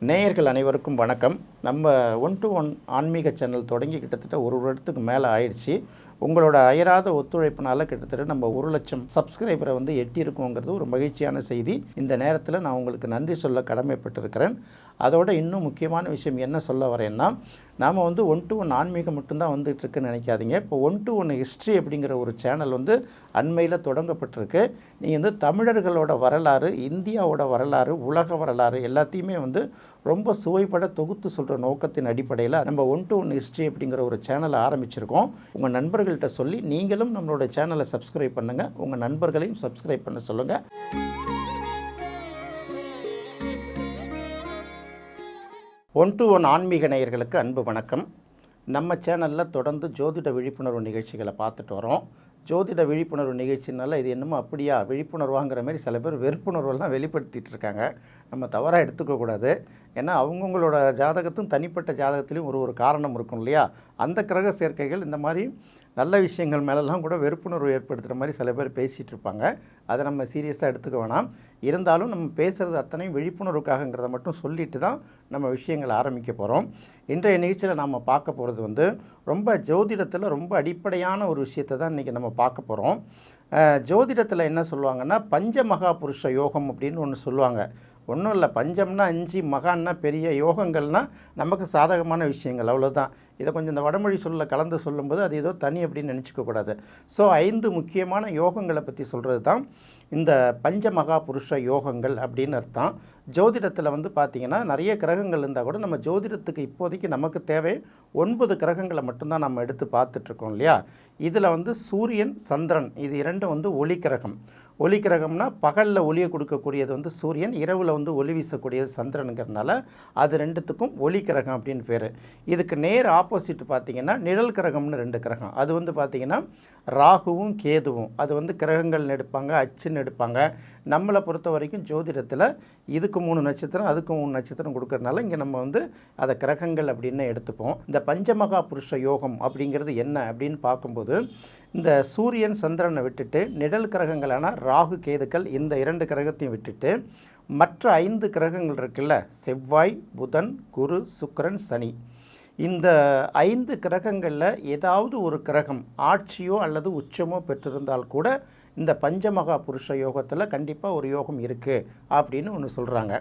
நேயர்கள் அனைவருக்கும் வணக்கம். நம்ம ஒன் டு ஒன் ஆன்மீக சேனல் தொடங்கி கிட்டத்தட்ட ஒரு வருடத்துக்கு மேலே ஆயிடுச்சு. உங்களோட அயராத ஒத்துழைப்பினால கிட்டத்தட்ட நம்ம ஒரு லட்சம் சப்ஸ்கிரைபரை வந்து எட்டியிருக்கோங்கிறது ஒரு மகிழ்ச்சியான செய்தி. இந்த நேரத்தில் நான் உங்களுக்கு நன்றி சொல்ல கடமைப்பட்டிருக்கிறேன். அதோட இன்னும் முக்கியமான விஷயம் என்ன சொல்ல வரேன்னா நாம் வந்து ஒன் டு ஒன் ஆன்மீகம் மட்டும்தான் வந்துட்டுருக்குன்னு நினைக்காதீங்க. இப்போ ஒன் டு ஒன் ஹிஸ்ட்ரி அப்படிங்கிற ஒரு சேனல் வந்து அண்மையில் தொடங்கப்பட்டிருக்கு. நீங்கள் வந்து தமிழர்களோட வரலாறு இந்தியாவோட வரலாறு உலக வரலாறு எல்லாத்தையுமே வந்து ரொம்ப சுவைப்பட தொகுத்து சொல்கிற நோக்கத்தின் அடிப்படையில் நம்ம ஒன் டு ஒன் ஹிஸ்ட்ரி அப்படிங்கிற ஒரு சேனலை ஆரம்பிச்சிருக்கோம். உங்கள் நண்பர்கள் நண்பர்கள்ட்ட சொல்லி நீங்களும் நம்மளோட சேனலை சப்ஸ்கிரைப் பண்ணுங்கள் உங்கள் நண்பர்களையும் சப்ஸ்கிரைப் பண்ண சொல்லுங்கள் ஒன் டு ஒன் ஆன்மீக நேயர்களுக்கு அன்பு வணக்கம். நம்ம சேனலில் தொடர்ந்து ஜோதிட விழிப்புணர்வு நிகழ்ச்சிகளை பார்த்துட்டு வரோம். ஜோதிட விழிப்புணர்வு நிகழ்ச்சினால இது என்னமோ அப்படியா? விழிப்புணர்வாங்கிற மாதிரி சில பேர் வெறுப்புணர்வெல்லாம் வெளிப்படுத்திகிட்டு இருக்காங்க. நம்ம தவறாக எடுத்துக்கக்கூடாது ஏன்னா அவங்கவுங்களோட ஜாதகத்தும் தனிப்பட்ட ஜாதகத்துலேயும் ஒரு ஒரு காரணம் இருக்கும் இல்லையா? அந்த கிரக சேர்க்கைகள் இந்த மாதிரி நல்ல விஷயங்கள் மேலெல்லாம் கூட வெறுப்புணர்வு ஏற்படுத்துகிற மாதிரி சில பேர் பேசிகிட்டு இருப்பாங்க. அதை நம்ம சீரியஸாக எடுத்துக்க வேணாம். இருந்தாலும் நம்ம பேசுகிறது அத்தனையும் விழிப்புணர்வுக்காகங்கிறத மட்டும் சொல்லிட்டு தான் நம்ம விஷயங்களை ஆரம்பிக்க போகிறோம் இன்றைய நிகழ்ச்சியில் நாம் பார்க்க போகிறது வந்து ரொம்ப ஜோதிடத்தில் ரொம்ப அடிப்படையான ஒரு விஷயத்தை தான் இன்றைக்கி நம்ம பார்க்க போகிறோம் ஜோதிடத்தில் என்ன சொல்லுவாங்கன்னா பஞ்ச மகா புருஷ யோகம் அப்படின்னு ஒன்று சொல்லுவாங்க. ஒன்றும் இல்லை பஞ்சம்னா அஞ்சு மகான்னா பெரிய யோகங்கள்னா நமக்கு சாதகமான விஷயங்கள் அவ்வளோதான் இதை கொஞ்சம் இந்த வடமொழி சொல்ல கலந்து சொல்லும்போது அது ஏதோ தனி அப்படின்னு நினச்சிக்கக்கூடாது ஸோ ஐந்து முக்கியமான யோகங்களை பற்றி சொல்கிறது தான் இந்த பஞ்ச மகா புருஷ யோகங்கள் அப்படின்னு அர்த்தம். ஜோதிடத்தில் வந்து பார்த்திங்கன்னா நிறைய கிரகங்கள் இருந்தால் கூட நம்ம ஜோதிடத்துக்கு இப்போதைக்கு நமக்கு தேவை ஒன்பது கிரகங்களை மட்டும்தான் நம்ம எடுத்து பார்த்துட்ருக்கோம் இல்லையா? இதில் வந்து சூரியன் சந்திரன் இது இரண்டும் வந்து ஒளி கிரகம். ஒளி கிரகம்னா பகலில் ஒளியை கொடுக்கக்கூடியது வந்து சூரியன் இரவில் வந்து ஒளி வீசக்கூடியது சந்திரனுங்கிறனால அது ரெண்டுத்துக்கும் ஒளி கிரகம் அப்படின்னு பேர். இதுக்கு நேர் ஆப்போசிட் பார்த்தீங்கன்னா நிழல் கிரகம்னு ரெண்டு கிரகம். அது வந்து பார்த்திங்கன்னா ராகுவும் கேதுவும். அது வந்து கிரகங்கள்னு எடுப்பாங்க அச்சுன்னு எடுப்பாங்க. நம்மளை பொறுத்த வரைக்கும் ஜோதிடத்தில் இதுக்கு மூணு நட்சத்திரம் அதுக்கு மூணு நட்சத்திரம் கொடுக்கறனால இங்கே நம்ம வந்து அதை கிரகங்கள் அப்படின்னு எடுத்துப்போம். இந்த பஞ்சமகா புருஷ யோகம் அப்படிங்கிறது என்ன அப்படின்னு பார்க்கும்போது இந்த சூரியன் சந்திரனை விட்டுட்டு நிழல் கிரகங்களான ராகு கேதுக்கள் இந்த இரண்டு கிரகத்தையும் விட்டுட்டு மற்ற ஐந்து கிரகங்கள் இருக்குல்ல செவ்வாய் புதன் குரு சுக்கரன் சனி. இந்த ஐந்து கிரகங்களில் ஏதாவது ஒரு கிரகம் ஆட்சியோ அல்லது உச்சமோ பெற்றிருந்தால் கூட இந்த பஞ்சமகா புருஷ யோகத்தில் கண்டிப்பாக ஒரு யோகம் இருக்குது அப்படின்னு ஒன்று சொல்கிறாங்க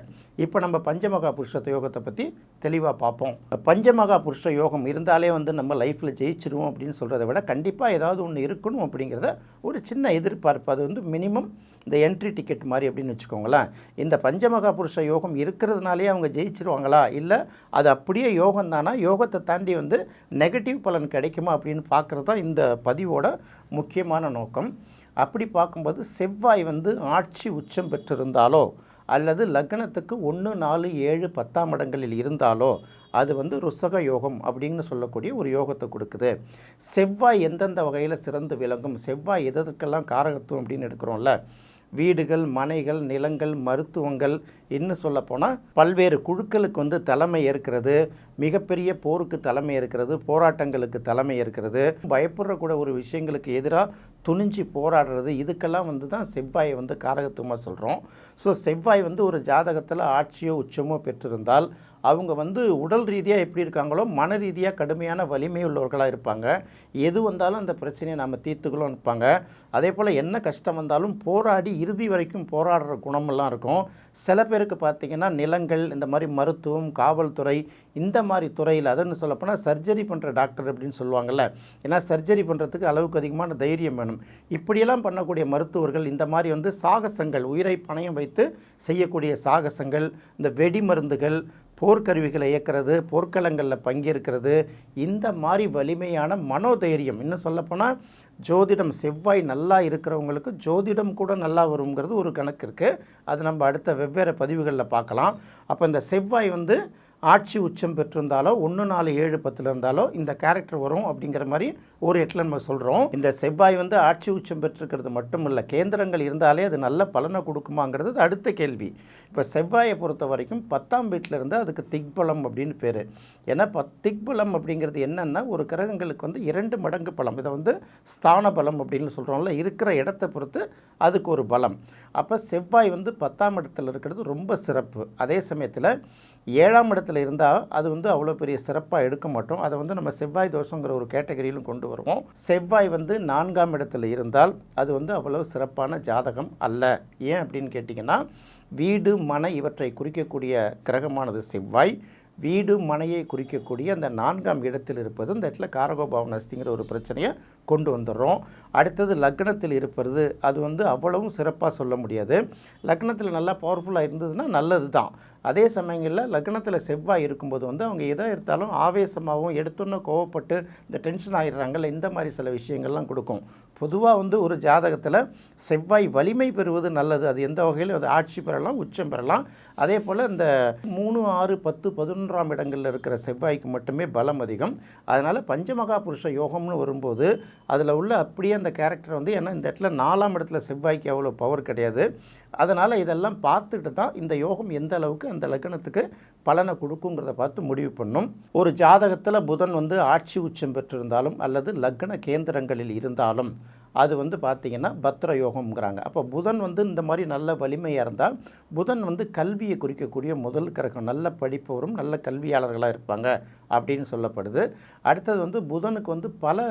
இப்போ நம்ம பஞ்சமகா புருஷ யோகத்தை பற்றி தெளிவாக பார்ப்போம். பஞ்சமகா புருஷ யோகம் இருந்தாலே வந்து நம்ம லைஃப்பில் ஜெயிச்சிருவோம் அப்படின்னு சொல்கிறத விட கண்டிப்பாக ஏதாவது ஒன்று இருக்கணும் அப்படிங்கிறத ஒரு சின்ன எதிர்பார்ப்பு. அது வந்து மினிமம் இந்த என்ட்ரி டிக்கெட் மாதிரி அப்படின்னு வச்சுக்கோங்களேன். இந்த பஞ்சமகா புருஷ யோகம் இருக்கிறதுனாலே அவங்க ஜெயிச்சிருவாங்களா? இல்லை அது அப்படியே யோகம் தானா யோகத்தை தாண்டி வந்து நெகட்டிவ் பலன் கிடைக்குமா அப்படின்னு பார்க்குறது தான் இந்த பதிவோட முக்கியமான நோக்கம். அப்படி பார்க்கும்போது செவ்வாய் வந்து ஆட்சி உச்சம் பெற்றிருந்தாலோ அல்லது லக்னத்துக்கு ஒன்று நாலு ஏழு பத்தாம் இடங்களில் இருந்தாலோ அது வந்து ருசக யோகம் அப்படின்னு சொல்லக்கூடிய ஒரு யோகத்தை கொடுக்குது. செவ்வாய் எந்தெந்த வகையில் சிறந்து விளங்கும்? செவ்வாய் எதற்கெல்லாம் காரகத்துவம் அப்படின்னு எடுக்கிறோம்ல வீடுகள் மனைகள் நிலங்கள் மருத்துவங்கள் இன்னும் சொல்லப்போனால் பல்வேறு குழுக்களுக்கு வந்து தலைமை ஏற்கிறது. மிகப்பெரிய போருக்கு தலைமை ஏற்கிறது போராட்டங்களுக்கு தலைமை ஏற்கிறது. பயப்படுறக்கூட ஒரு விஷயங்களுக்கு எதிராக துணிஞ்சு போராடுறது இதுக்கெல்லாம் வந்து தான் செவ்வாயை வந்து காரகத்துவமாக சொல்கிறோம் ஸோ செவ்வாய் வந்து ஒரு ஜாதகத்தில் ஆட்சியோ உச்சமோ பெற்றிருந்தால் அவங்க வந்து உடல் ரீதியாக எப்படி இருக்காங்களோ மன ரீதியாக கடுமையான வலிமை உள்ளவர்களாக இருப்பாங்க. எது வந்தாலும் அந்த பிரச்சனையை நாம் தீர்த்துக்கலாம் இருப்பாங்க. அதே போல் என்ன கஷ்டம் வந்தாலும் போராடி இறுதி வரைக்கும் போராடுற குணமெல்லாம் இருக்கும். சில பேருக்கு பார்த்திங்கன்னா நிலங்கள் இந்த மாதிரி மருத்துவம் காவல்துறை இந்த மாதிரி துறையில் அதுன்னு சொல்லப்போனால் சர்ஜரி பண்ணுற டாக்டர் அப்படின்னு சொல்லுவாங்கள்ல ஏன்னா சர்ஜரி பண்ணுறதுக்கு அளவுக்கு அதிகமான தைரியம் வேணும். இப்படியெல்லாம் பண்ணக்கூடிய மருத்துவர்கள் இந்த மாதிரி வந்து சாகசங்கள் உயிரை பணயம் வைத்து செய்யக்கூடிய சாகசங்கள் இந்த வெடி மருந்துகள் போர்க்கருவிகளை இயக்கிறது போர்க்களங்களில் பங்கேற்கிறது இந்த மாதிரி வலிமையான மனோதைரியம். இன்னும் சொல்லப்போனால் ஜோதிடம் செவ்வாய் நல்லா இருக்கிறவங்களுக்கு ஜோதிடம் கூட நல்லா வருங்கிறது ஒரு கணக்கு இருக்குது அது நம்ம அடுத்த வெவ்வேறு பதிவுகளில் பார்க்கலாம். அப்போ இந்த செவ்வாய் வந்து ஆட்சி உச்சம் பெற்றிருந்தாலோ ஒன்று நாலு ஏழு பத்தில் இருந்தாலோ இந்த கேரக்டர் வரும் அப்படிங்கிற மாதிரி ஒரு எட்டில் நம்ம சொல்கிறோம் இந்த செவ்வாய் வந்து ஆட்சி உச்சம் பெற்றிருக்கிறது மட்டும் இல்லை கேந்திரங்கள் இருந்தாலே அது நல்ல பலனை கொடுக்குமாங்கிறது அடுத்த கேள்வி. இப்போ செவ்வாயை பொறுத்த வரைக்கும் பத்தாம் வீட்டில் இருந்து அதுக்கு திக்பலம் அப்படின்னு பேர். ஏன்னா பத் திக்பலம் அப்படிங்கிறது என்னென்னா ஒரு கிரகங்களுக்கு வந்து இரண்டு மடங்கு பலம். இதை வந்து ஸ்தான பலம் அப்படின்னு சொல்கிறோம்ல இருக்கிற இடத்தை பொறுத்து அதுக்கு ஒரு பலம். அப்போ செவ்வாய் வந்து பத்தாம் இடத்துல இருக்கிறது ரொம்ப சிறப்பு. அதே சமயத்தில் ஏழாம் இடத்துல இருந்தால் அது வந்து அவ்வளோ பெரிய சிறப்பாக எடுக்க மாட்டோம். அதை வந்து நம்ம செவ்வாய் தோஷங்கிற ஒரு கேட்டகரியிலும் கொண்டு வருவோம். செவ்வாய் வந்து நான்காம் இடத்துல இருந்தால் அது வந்து அவ்வளோ சிறப்பான ஜாதகம் அல்ல. ஏன் அப்படின்னு கேட்டிங்கன்னா வீடு மனை இவற்றை குறிக்கக்கூடிய கிரகமானது செவ்வாய். வீடு மனையை குறிக்கக்கூடிய அந்த நான்காம் இடத்தில் இருப்பது இந்த இடத்துல காரகோபாவனஸ்திங்கிற ஒரு பிரச்சனையை கொண்டு வந்துடுறோம். அடுத்தது லக்னத்தில் இருப்பது அது வந்து அவ்வளவும் சிறப்பாக சொல்ல முடியாது. லக்னத்தில் நல்லா பவர்ஃபுல்லாக இருந்ததுன்னா நல்லது தான். அதே சமயங்களில் லக்னத்தில் செவ்வாய் இருக்கும்போது வந்து அவங்க எதாக எடுத்தாலும் ஆவேசமாகவும் எடுத்தோன்னே கோவப்பட்டு இந்த டென்ஷன் ஆகிடுறாங்கல்ல இந்த மாதிரி சில விஷயங்கள்லாம் கொடுக்கும். பொதுவாக வந்து ஒரு ஜாதகத்தில் செவ்வாய் வலிமை பெறுவது நல்லது. அது எந்த வகையிலும் அது ஆட்சி பெறலாம் உச்சம் பெறலாம். அதே போல் இந்த மூணு ஆறு பத்து பதினொன்றாம் இடங்களில் இருக்கிற செவ்வாய்க்கு மட்டுமே பலம் அதிகம். அதனால் பஞ்சமகா புருஷ யோகம்னு வரும்போது அதில் உள்ள அப்படியே அந்த கேரக்டர் வந்து ஏன்னா இந்த இடத்துல நாலாம் இடத்துல செவ்வாய்க்கு அவ்வளோ பவர் கிடையாது. அதனால் இதெல்லாம் பார்த்துட்டு தான் இந்த யோகம் எந்த அளவுக்கு அந்த லக்னத்துக்கு பலனை கொடுக்குங்கிறத பார்த்து முடிவு பண்ணும். ஒரு ஜாதகத்தில் புதன் வந்து ஆட்சி உச்சம் பெற்றிருந்தாலும் அல்லது லக்ன கேந்திரங்களில் இருந்தாலும் அது வந்து பார்த்திங்கன்னா பத்ர யோகம்ங்கிறாங்க அப்போ புதன் வந்து இந்த மாதிரி நல்ல வலிமையாக இருந்தால் புதன் வந்து கல்வியை குறிக்கக்கூடிய முதல் கிரகம். நல்ல படிப்பவரும் நல்ல கல்வியாளர்களாக இருப்பாங்க அப்படின்னு சொல்லப்படுது. அடுத்தது வந்து புதனுக்கு வந்து பல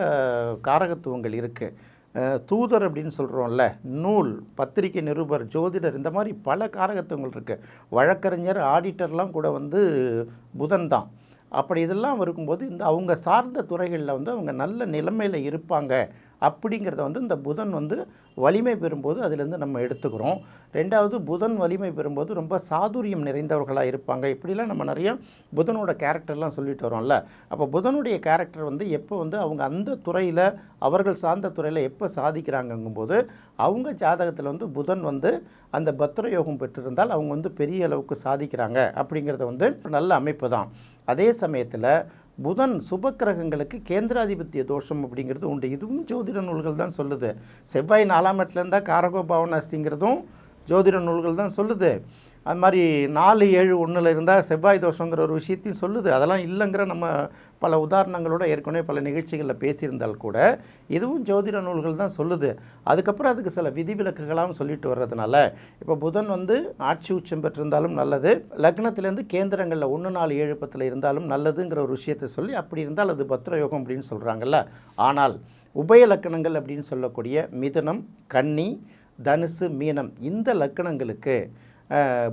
காரகத்துவங்கள் இருக்குது தூதர் அப்படின்னு சொல்கிறோம்ல நூல் பத்திரிகை நிருபர் ஜோதிடர் இந்த மாதிரி பல காரகத்துவங்கள் இருக்குது வழக்கறிஞர் ஆடிட்டர்லாம் கூட வந்து புதன் தான். அப்படி இதெல்லாம் இருக்கும்போது இந்த அவங்க சார்ந்த துறைகளில் வந்து அவங்க நல்ல நிலைமையில் இருப்பாங்க அப்படிங்கிறத வந்து இந்த புதன் வந்து வலிமை பெறும்போது அதிலேருந்து நம்ம எடுத்துக்கிறோம். ரெண்டாவது புதன் வலிமை பெறும்போது ரொம்ப சாதுரியம் நிறைந்தவர்களாக இருப்பாங்க. இப்படிலாம் நம்ம நிறைய புதனோட கேரக்டர்லாம் சொல்லிட்டு வரோம்ல. அப்போ புதனுடைய கேரக்டர் வந்து எப்போ வந்து அவங்க அந்த துறையில் அவர்கள் சார்ந்த துறையில் எப்போ சாதிக்கிறாங்கங்கும்போது அவங்க ஜாதகத்தில் வந்து புதன் வந்து அந்த பத்திர யோகம் பெற்றிருந்தால் அவங்க வந்து பெரிய அளவுக்கு சாதிக்கிறாங்க அப்படிங்கிறத வந்து நல்ல அமைப்பு தான். அதே சமயத்தில் புதன் சுபக்கிரகங்களுக்கு கேந்திராதிபத்திய தோஷம் அப்படிங்கிறது உண்டு. இதுவும் ஜோதிட நூல்கள் தான் சொல்லுது. செவ்வாய் நாலாம் இடத்துல இருந்தால் காரகோபாவன் அஸ்திங்கிறதும் ஜோதிட நூல்கள் தான் சொல்லுது. அது மாதிரி நாலு ஏழு ஒன்றில் இருந்தால் செவ்வாய் தோஷங்கிற ஒரு விஷயத்தையும் சொல்லுது. அதெல்லாம் இல்லைங்கிற நம்ம பல உதாரணங்களோட ஏற்கனவே பல நிகழ்ச்சிகளில் பேசியிருந்தால் கூட இதுவும் ஜோதிட நூல்கள் தான் சொல்லுது. அதுக்கப்புறம் அதுக்கு சில விதிவிலக்குகளாகவும் சொல்லிட்டு வர்றதுனால இப்போ புதன் வந்து ஆட்சி உச்சம் பெற்றிருந்தாலும் நல்லது. லக்னத்திலேருந்து கேந்திரங்களில் ஒன்று நாலு ஏழு பத்தில் இருந்தாலும் நல்லதுங்கிற ஒரு விஷயத்தை சொல்லி அப்படி இருந்தால் அது பத்ரயோகம் அப்படின்னு சொல்கிறாங்கல்ல ஆனால் உபய லக்கணங்கள் அப்படின்னு சொல்லக்கூடிய மிதனம் கன்னி தனுசு மீனம் இந்த லக்கணங்களுக்கு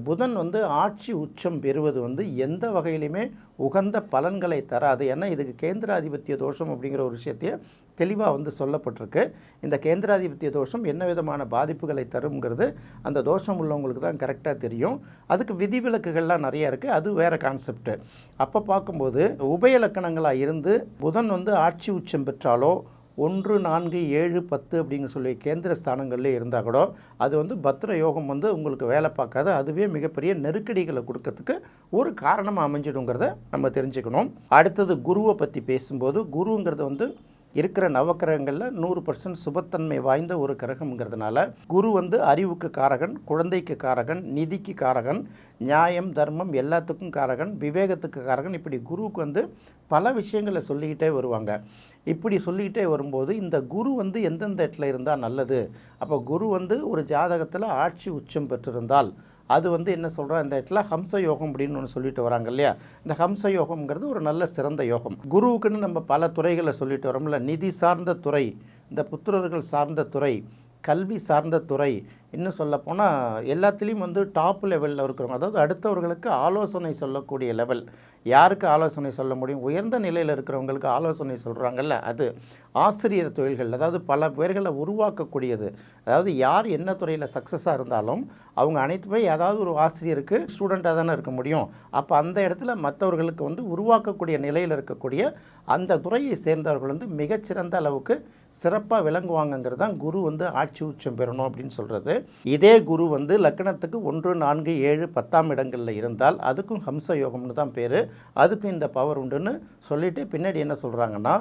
புதன் வந்து ஆட்சி உச்சம் பெறுவது வந்து எந்த வகையிலுமே உகந்த பலன்களை தராது. ஏன்னா இதுக்கு கேந்திராதிபத்திய தோஷம் அப்படிங்கிற ஒரு விஷயத்தையே தெளிவாக வந்து சொல்லப்பட்டிருக்கு. இந்த கேந்திராதிபத்திய தோஷம் என்ன விதமான பாதிப்புகளை தருங்கிறது அந்த தோஷம் உள்ளவங்களுக்கு தான் கரெக்டாக தெரியும். அதுக்கு விதிவிலக்குகள்லாம் நிறைய இருக்குது அது வேறு கான்செப்ட்டு அப்போ பார்க்கும்போது உபய லக்கணங்களாக இருந்து புதன் வந்து ஆட்சி உச்சம் பெற்றாலோ ஒன்று நான்கு ஏழு பத்து அப்படின்னு சொல்லி கேந்திர ஸ்தானங்கள்லேயே இருந்தால் கூட அது வந்து பத்திர யோகம் வந்து உங்களுக்கு வேலை பார்க்காது. அதுவே மிகப்பெரிய நெருக்கடிகளை கொடுக்கறதுக்கு ஒரு காரணமாக அமைஞ்சிடுங்கிறத நம்ம தெரிஞ்சுக்கணும். அடுத்தது குருவை பற்றி பேசும்போது குருங்கிறது வந்து இருக்கிற நவக்கிரகங்களில் நூறு பர்சன்ட் சுபத்தன்மை வாய்ந்த ஒரு கிரகம்ங்கிறதுனால குரு வந்து அறிவுக்கு காரகன் குழந்தைக்கு காரகன் நிதிக்கு காரகன் நியாயம் தர்மம் எல்லாத்துக்கும் காரகன் விவேகத்துக்கு காரகன். இப்படி குருவுக்கு வந்து பல விஷயங்களை சொல்லிக்கிட்டே வருவாங்க. இப்படி சொல்லிக்கிட்டே வரும்போது இந்த குரு வந்து எந்தெந்த இடத்துல இருந்தால் நல்லது? அப்போ குரு வந்து ஒரு ஜாதகத்தில் ஆட்சி உச்சம் பெற்றிருந்தால் அது வந்து என்ன சொல்கிறோம் இந்த இடத்துல ஹம்ச யோகம் அப்படின்னு ஒன்று சொல்லிட்டு வராங்க இல்லையா? இந்த ஹம்ச யோகம்ங்கிறது ஒரு நல்ல சிறந்த யோகம். குருவுக்குன்னு நம்ம பல துறைகளை சொல்லிட்டு வரோம்ல. நிதி சார்ந்த துறை இந்த புத்திரர்கள் சார்ந்த துறை கல்வி சார்ந்த துறை இன்னும் சொல்லப்போனால் எல்லாத்துலேயும் வந்து டாப் லெவலில் இருக்கிறவங்க அதாவது அடுத்தவர்களுக்கு ஆலோசனை சொல்லக்கூடிய லெவல் யாருக்கு ஆலோசனை சொல்ல முடியும்? உயர்ந்த நிலையில் இருக்கிறவங்களுக்கு ஆலோசனை சொல்கிறாங்கல்ல அது ஆசிரியர் தொழில்கள் அதாவது பல பேர்களை உருவாக்கக்கூடியது. அதாவது யார் என்ன துறையில் சக்ஸஸாக இருந்தாலும் அவங்க அனைத்துமே ஏதாவது ஒரு ஆசிரியருக்கு ஸ்டூடெண்ட்டாக தானே இருக்க முடியும். அப்போ அந்த இடத்துல மற்றவர்களுக்கு வந்து உருவாக்கக்கூடிய நிலையில் இருக்கக்கூடிய அந்த துறையை சேர்ந்தவர்கள் வந்து மிகச்சிறந்த அளவுக்கு சிறப்பாக விளங்குவாங்கங்கிறது தான் குரு வந்து ஆட்சி உச்சம் பெறணும் அப்படின்னு சொல்கிறது இதே குரு வந்து லக்கணத்துக்கு ஒன்று நான்கு ஏழு பத்தாம் இடங்களில் இருந்தால் அதுக்கும் ஹம்ச யோகம்னு தான் பேர். அதுக்கும் இந்த பவர் உண்டுன்னு சொல்லிட்டு பின்னாடி என்ன சொல்கிறாங்கன்னா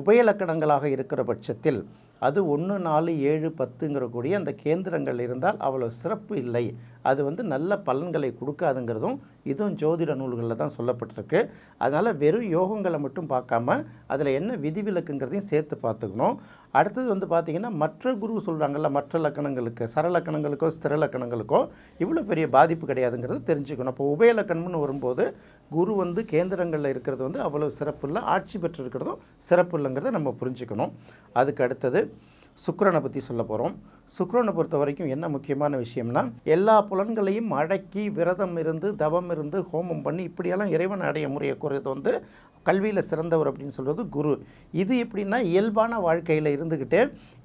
உபயலக்கணங்களாக இருக்கிற பட்சத்தில் அது ஒன்று நாலு ஏழு பத்துங்கிற கூடிய அந்த கேந்திரங்கள் இருந்தால் அவ்வளோ சிறப்பு இல்லை. அது வந்து நல்ல பலன்களை கொடுக்காதுங்கிறதும் இதுவும் ஜோதிட நூல்களில் தான் சொல்லப்பட்டிருக்கு. அதனால் வெறும் யோகங்களை மட்டும் பார்க்காம அதில் என்ன விதிவிலக்குங்கிறதையும் சேர்த்து பார்த்துக்கணும். அடுத்தது வந்து பார்த்திங்கன்னா மற்ற குரு சொல்கிறாங்கல்ல மற்ற லக்கணங்களுக்கு சரலக்கணங்களுக்கோ ஸ்திர லக்கணங்களுக்கோ இவ்வளோ பெரிய பாதிப்பு கிடையாதுங்கிறது தெரிஞ்சுக்கணும். இப்போ உபயலக்கணம்னு வரும்போது குரு வந்து கேந்திரங்களில் இருக்கிறது வந்து அவ்வளோ சிறப்பு இல்லை ஆட்சி பெற்று இருக்கிறதும் சிறப்பு இல்லைங்கிறத நம்ம புரிஞ்சுக்கணும். அதுக்கு அடுத்தது சுக்கரனை பற்றி சொல்ல போகிறோம் சுக்கரனை பொறுத்த வரைக்கும் என்ன முக்கியமான விஷயம்னா எல்லா புலன்களையும் அடக்கி விரதம் இருந்து தவம் இருந்து ஹோமம் பண்ணி இப்படியெல்லாம் இறைவன் அடைய முறையை குறையது வந்து கல்வியில் சிறந்தவர் அப்படின்னு சொல்கிறது குரு. இது எப்படின்னா இயல்பான வாழ்க்கையில் இருந்துக்கிட்டு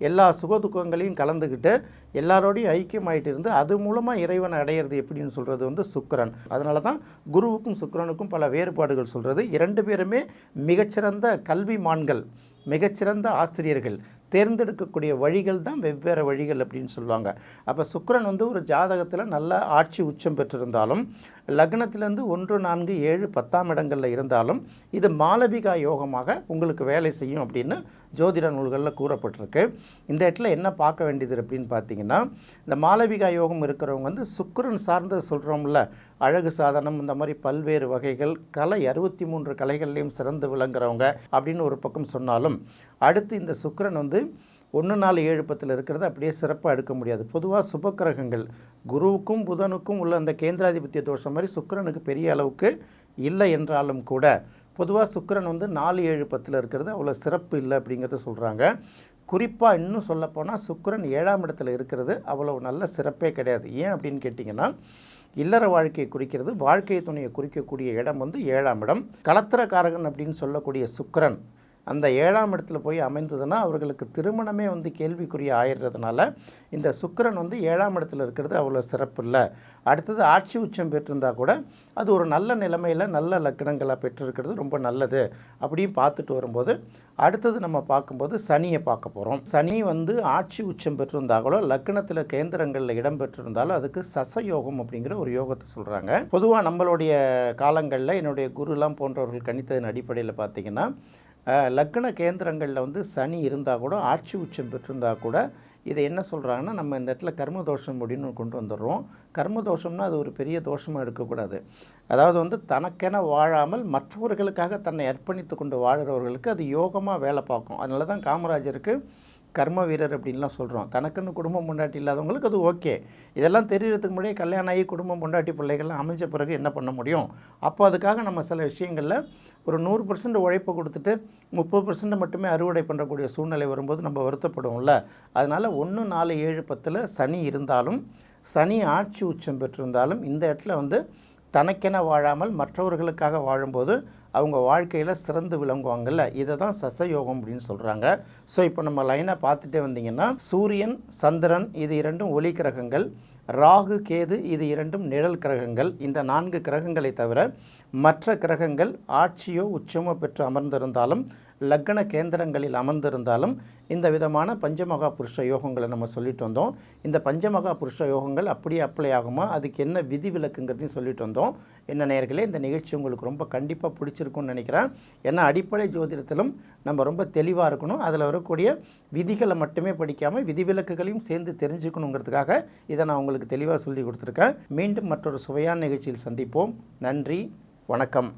எல்லா சுகதுக்கங்களையும் கலந்துக்கிட்டு எல்லாரோடையும் ஐக்கியமாயிட்டு இருந்து அது மூலமாக இறைவனை அடையிறது எப்படின்னு சொல்கிறது வந்து சுக்கரன். அதனால தான் குருவுக்கும் சுக்கிரனுக்கும் பல வேறுபாடுகள் சொல்கிறது இரண்டு பேருமே மிகச்சிறந்த கல்விமான்கள் மிகச்சிறந்த ஆசிரியர்கள். தேர்ந்தெடுக்கக்கூடிய வழிகள் தான் வெவ்வேறு வழிகள் அப்படின்னு சொல்லுவாங்க. அப்போ சுக்கரன் வந்து ஒரு ஜாதகத்தில் நல்ல ஆட்சி உச்சம் பெற்றிருந்தாலும் லக்னத்திலேருந்து ஒன்று நான்கு ஏழு பத்தாம் இடங்களில் இருந்தாலும் இது மாலவிகா யோகமாக உங்களுக்கு வேலை செய்யும் அப்படின்னு ஜோதிட நூல்களில் கூறப்பட்டிருக்கு. இந்த இடத்துல என்ன பார்க்க வேண்டியது அப்படின்னு பார்த்தீங்கன்னா இந்த மாலவிகா யோகம் இருக்கிறவங்க வந்து சுக்கரன் சார்ந்தது சொல்கிறோம்ல அழகு சாதனம் இந்த மாதிரி பல்வேறு வகைகள் கலை அறுபத்தி மூன்று கலைகள்லேயும் சிறந்து விளங்குறவங்க அப்படின்னு ஒரு பக்கம் சொன்னாலும் அடுத்து இந்த சுக்கரன் வந்து ஒன்று நாலு ஏழு பத்தில் இருக்கிறது அப்படியே சிறப்பாக எடுக்க முடியாது. பொதுவாக சுபக்கிரகங்கள் குருவுக்கும் புதனுக்கும் உள்ள அந்த கேந்திராதிபத்திய தோஷம் மாதிரி சுக்கரனுக்கு பெரிய அளவுக்கு இல்லை என்றாலும் கூட பொதுவாக சுக்கிரன் வந்து நாலு ஏழு பத்தில் இருக்கிறது அவ்வளோ சிறப்பு இல்லை அப்படிங்கிறத சொல்கிறாங்க குறிப்பாக இன்னும் சொல்லப்போனால் சுக்கிரன் ஏழாம் இடத்துல இருக்கிறது அவ்வளோ நல்ல சிறப்பே கிடையாது. ஏன் அப்படின்னு கேட்டிங்கன்னா இல்லற வாழ்க்கையை குறிக்கிறது வாழ்க்கை துணையை குறிக்கக்கூடிய இடம் வந்து ஏழாம் இடம். கலத்திரக்காரகன் அப்படின்னு சொல்லக்கூடிய சுக்கரன் அந்த ஏழாம் இடத்துல போய் அமைந்ததுன்னா அவர்களுக்கு திருமணமே வந்து கேள்விக்குரிய ஆயிடுறதுனால இந்த சுக்கிரன் வந்து ஏழாம் இடத்துல இருக்கிறது அவ்வளோ சிறப்பு இல்லை. அடுத்தது ஆட்சி உச்சம் பெற்றிருந்தால் கூட அது ஒரு நல்ல நிலைமையில் நல்ல லக்கணங்களாக பெற்றிருக்கிறது ரொம்ப நல்லது அப்படியும் பார்த்துட்டு வரும்போது அடுத்தது நம்ம பார்க்கும்போது சனியை பார்க்க போகிறோம் சனி வந்து ஆட்சி உச்சம் பெற்றிருந்தாங்களோ லக்கணத்தில் கேந்திரங்களில் இடம் பெற்றிருந்தாலும் அதுக்கு சசயோகம் அப்படிங்கிற ஒரு யோகத்தை சொல்கிறாங்க பொதுவாக நம்மளுடைய காலங்களில் என்னுடைய குருலாம் போன்றவர்கள் கணித்ததன் அடிப்படையில் பார்த்தீங்கன்னா லக்ன கேந்திரங்களில் வந்து சனி இருந்தால் கூட ஆட்சி உச்சம் பெற்றிருந்தால் கூட இதை என்ன சொல்கிறாங்கன்னா நம்ம இந்த இடத்துல கர்ம தோஷம் அப்படின்னு கொண்டு வந்துடுறோம். கர்ம தோஷம்னா அது ஒரு பெரிய தோஷமாக எடுக்கக்கூடாது. அதாவது வந்து தனக்கென வாழாமல் மற்றவர்களுக்காக தன்னை அர்ப்பணித்து கொண்டு வாழ்கிறவர்களுக்கு அது யோகமாக வேலை பார்க்கும். அதனால தான் காமராஜருக்கு கர்ம வீரர் அப்படின்லாம் சொல்கிறோம் தனக்குன்னு குடும்பம் பொண்டாட்டி இல்லாதவங்களுக்கு அது ஓகே. இதெல்லாம் தெரியறதுக்கு முன்னாடியே கல்யாணம் ஆகி குடும்பம் பொண்டாட்டி பிள்ளைகள்லாம் அமைஞ்ச பிறகு என்ன பண்ண முடியும்? அப்போ அதுக்காக நம்ம சில விஷயங்களில் ஒரு நூறு பர்சன்ட் உழைப்பை கொடுத்துட்டு முப்பது பர்சன்ட் மட்டுமே அறுவடை பண்ணுறக்கூடிய சூழ்நிலை வரும்போது நம்ம வருத்தப்படுவோம்ல. அதனால் ஒன்று நாலு ஏழு பத்தில் சனி இருந்தாலும் சனி ஆட்சி உச்சம் பெற்றிருந்தாலும் இந்த இடத்துல வந்து தனக்கென வாழாமல் மற்றவர்களுக்காக வாழும்போது அவங்க வாழ்க்கையில் சிறந்து விளங்குவாங்கல்ல. இதை தான் சசயோகம் அப்படின்னு சொல்கிறாங்க ஸோ இப்போ நம்ம லைனாக பார்த்துட்டே வந்தீங்கன்னா சூரியன் சந்திரன் இது இரண்டும் ஒளி கிரகங்கள். ராகு கேது இது இரண்டும் நிழல் கிரகங்கள். இந்த நான்கு கிரகங்களை தவிர மற்ற கிரகங்கள் ஆட்சியோ உச்சமோ பெற்று அமர்ந்திருந்தாலும் லக்ன கேந்திரங்களில் அமர்ந்திருந்தாலும் இந்த விதமான பஞ்சமகா புருஷ யோகங்களை நம்ம சொல்லிட்டு வந்தோம். இந்த பஞ்சமகா புருஷ யோகங்கள் அப்படியே அப்ளை ஆகுமா? அதுக்கு என்ன விதி விலக்குங்கிறதையும் சொல்லிட்டு வந்தோம். என்ன நேர்களே இந்த நிகழ்ச்சி உங்களுக்கு ரொம்ப கண்டிப்பாக பிடிச்சிருக்கும்னு நினைக்கிறேன். ஏன்னா அடிப்படை ஜோதிடத்திலும் நம்ம ரொம்ப தெளிவாக இருக்கணும். அதில் வரக்கூடிய விதிகளை மட்டுமே படிக்காமல் விதிவிலக்குகளையும் சேர்ந்து தெரிஞ்சுக்கணுங்கிறதுக்காக இதை நான் உங்களுக்கு தெளிவாக சொல்லி கொடுத்துருக்கேன். மீண்டும் மற்றொரு சுவையான நிகழ்ச்சியில் சந்திப்போம். நன்றி வணக்கம்.